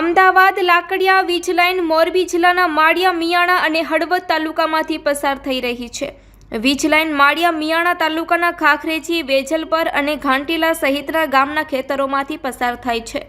અમદાવાદ, લાકડિયા વીજ લાઇન મોરબી જિલ્લાના માળિયા, મિયાણા અને હળવદ તાલુકામાંથી પસાર થઈ રહી છે. વીજ લાઇન માળિયા, મિયાણા તાલુકાના ખાખરેજી, વેજલપર અને ઘાંટીલા સહિતના ગામના ખેતરોમાંથી પસાર થાય છે.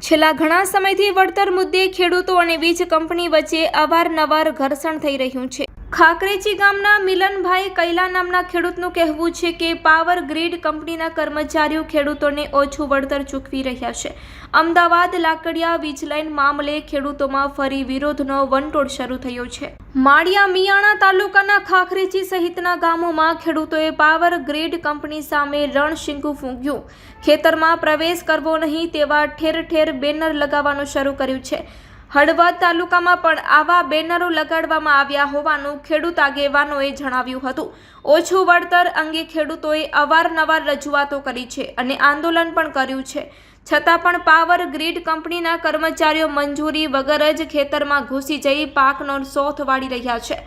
છેલ્લા ઘણા સમયથી વળતર મુદ્દે ખેડૂતો અને વીજ કંપની વચ્ચે અવારનવાર ઘર્ષણ થઈ રહ્યું છે. ખાકરેજી ગામના મિલનભાઈ કૈલા નામના ખેડૂતનું કહેવું છે કે પાવર ગ્રીડ કંપનીના કર્મચારીઓ ખેડૂતોને ઓછું વળતર ચૂકવી રહ્યા છે. અમદાવાદ લાકડિયા વીજલાઇન મામલે ખેડૂતોમાં ફરી વિરોધનો વંટોળ શરૂ થયો છે. માળિયા મિયાણા તાલુકાના ખાખરેચી સહિતના ગામોમાં ખેડૂતોએ પાવર ગ્રીડ કંપની સામે રણશીંગું ફૂંક્યું. ખેતરમાં પ્રવેશ કરવો નહીં તેવા ઠેર ઠેર બેનર લગાવવાનું શરૂ કર્યું છે. હળવદ તાલુકામાં પણ આવા બેનરો લગાડવામાં આવ્યા હોવાનું ખેડૂત આગેવાનોએ જણાવ્યું હતું. ઓછું વળતર અંગે ખેડૂતોએ અવારનવાર રજૂઆતો કરી છે અને આંદોલન પણ કર્યું છે. છતાં પણ પાવર ગ્રીડ કંપનીના કર્મચારીઓ મંજૂરી વગર જ ખેતરમાં ઘૂસી જઈ પાકનો સોથ વાળી રહ્યા છે.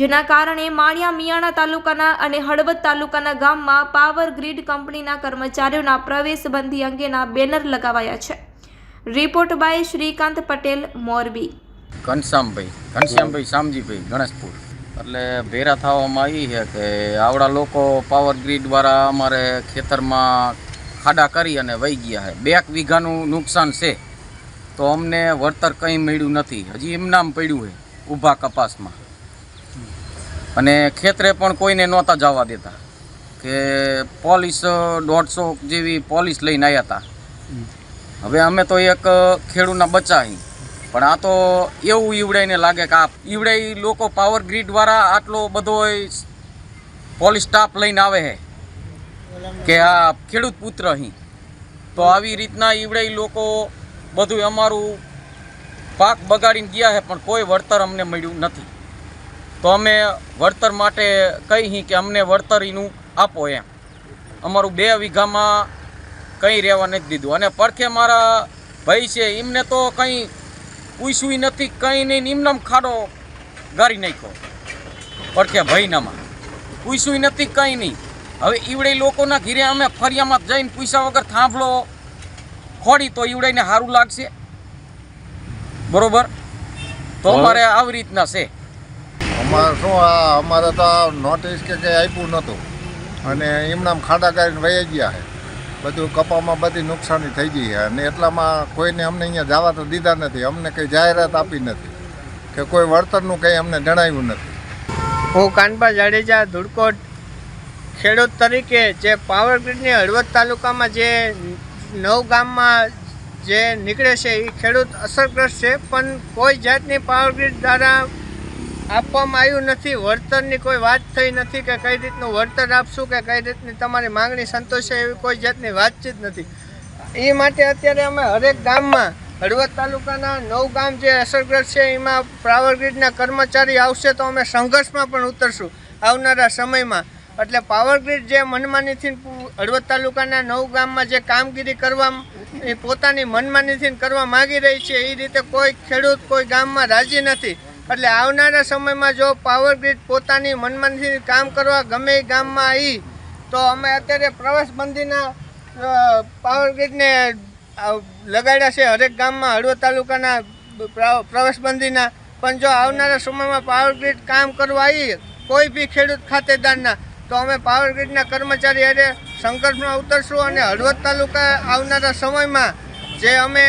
જેના કારણે માળિયા મિયાણા તાલુકાના અને હળવદ તાલુકાના ગામમાં પાવર ગ્રીડ કંપનીના કર્મચારીઓના પ્રવેશબંધી અંગેના બેનર લગાવાયા છે. Report by Shrikant Patel, Morbi. ઘનશ્યામભાઈ ઘનશ્યામભાઈ શામજીભાઈ ગણેશપુર. એટલે ભેરા થવામાં આવી છે કે આવડા લોકો પાવર ગ્રીડ દ્વારા અમારે ખેતરમાં ખાડા કરી અને વહી ગયા છે. બે વીઘાનું નુકસાન છે. તો અમને વળતર કંઈ મળ્યું નથી. હજી એમનામ પડ્યું છે, ઊભા કપાસમાં. અને ખેતરે પણ કોઈને નહોતા જવા દેતા. કે પોલીસ દોઢસો જેવી પોલીસ લઈને આવ્યા હતા. હવે અમે તો એક ખેડૂતના બચ્ચા અહીં પણ આ તો એવું ઈવડાઈને લાગે કે આ ઈવડાઈ લોકો પાવર ગ્રીડ દ્વારા આટલો બધો પોલીસ સ્ટાફ લઈને આવે છે કે આ ખેડૂત પુત્ર અહીં તો આવી રીતના ઈવડાઈ લોકો બધું અમારું પાક બગાડીને ગયા છે પણ કોઈ વળતર અમને મળ્યું નથી. તો અમે વળતર માટે કહી કે અમને વળતર એનું આપો એમ. અમારું બે વીઘામાં કંઈ રહેવા નથી દીધું. અને પડખે મારા ભાઈ છે એમને તો કંઈ પૂછવી નથી કંઈ નહીં એમનામ ખાડો ગારી નાખ્યો. પડખે ભાઈનામાં. પૂછવી નથી કંઈ નહીં. હવે ઈવડે લોકોના ઘીરે અમે ફરિયામાં જઈને પૈસા વગર થાંભલો ખોડી તો ઈવડાઈને સારું લાગશે. બરોબર? તો અમારે આવી રીતના છે. અમારે શું આ અમારે તો નોટિસ કે કંઈ આપ્યું નહોતું. અને એમના ખાડા કરીને વહી ગયા છે. બધું કપામાં બધી નુકસાની થઈ ગઈ છે. અને એટલામાં કોઈને અમને અહીંયા જવા તો દીધા નથી. અમને કંઈ જાહેરાત આપી નથી. કે કોઈ વળતરનું કંઈ અમને જણાવ્યું નથી. હું કાનબા જાડેજા ધુડકોટ ખેડૂત તરીકે જે પાવર હળવદ તાલુકામાં જે નવ ગામમાં જે નીકળે છે એ ખેડૂત અસરગ્રસ્ત છે. પણ કોઈ જાતની પાવર દ્વારા આપવામાં આવ્યું નથી. વળતરની કોઈ વાત થઈ નથી કે કઈ રીતનું વળતર આપશું કે કઈ રીતની તમારી માંગણી સંતોષે એવી કોઈ જાતની વાતચીત નથી. એ માટે અત્યારે અમે હરેક ગામમાં, હળવદ તાલુકાના નવ ગામ જે અસરગ્રસ્ત છે, એમાં પાવર ગ્રીડના કર્મચારી આવશે તો અમે સંઘર્ષમાં પણ ઉતરશું આવનારા સમયમાં. એટલે પાવર ગ્રીડ જે મનમાનીથી હળવદ તાલુકાના નવ ગામમાં જે કામગીરી કરવા, એ પોતાની મનમાનીથી કરવા માગી રહી છે, એ રીતે કોઈ ખેડૂત કોઈ ગામમાં રાજી નથી. એટલે આવનારા સમયમાં જો પાવર ગ્રીડ પોતાની મનમાનથી કામ કરવા ગમે ગામમાં આવી, તો અમે અત્યારે પ્રવાસબંધીના પાવર ગ્રીડને લગાડ્યા છે હરેક ગામમાં હળવદ તાલુકાના, પ્ર- પ્રવાસબંધીના પણ જો આવનારા સમયમાં પાવર ગ્રીડ કામ કરવા આવી, કોઈ બી ખેડૂત ખાતેદારના, તો અમે પાવર ગ્રીડના કર્મચારી અરે સંઘર્ષમાં ઉતરશું અને હળવદ તાલુકા આવનારા સમયમાં, જે અમે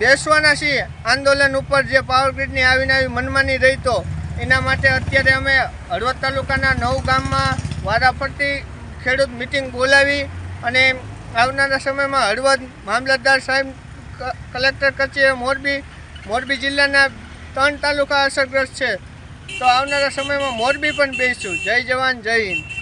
બેસવાના છીએ. આંદોલન ઉપર જે પાવર ગ્રીડની આવીને આવી મનમાની રહી તો, એના માટે અત્યારે અમે હળવદ તાલુકાના નવ ગામમાં વારાફરતી ખેડૂત મિટિંગ બોલાવી અને આવનારા સમયમાં હળવદ મામલતદાર સાહેબ કલેક્ટર કચેરી મોરબી મોરબી જિલ્લાના ત્રણ તાલુકા અસરગ્રસ્ત છે. તો આવનારા સમયમાં મોરબી પણ બેસીશું. જય જવાન, જય હિન્દ.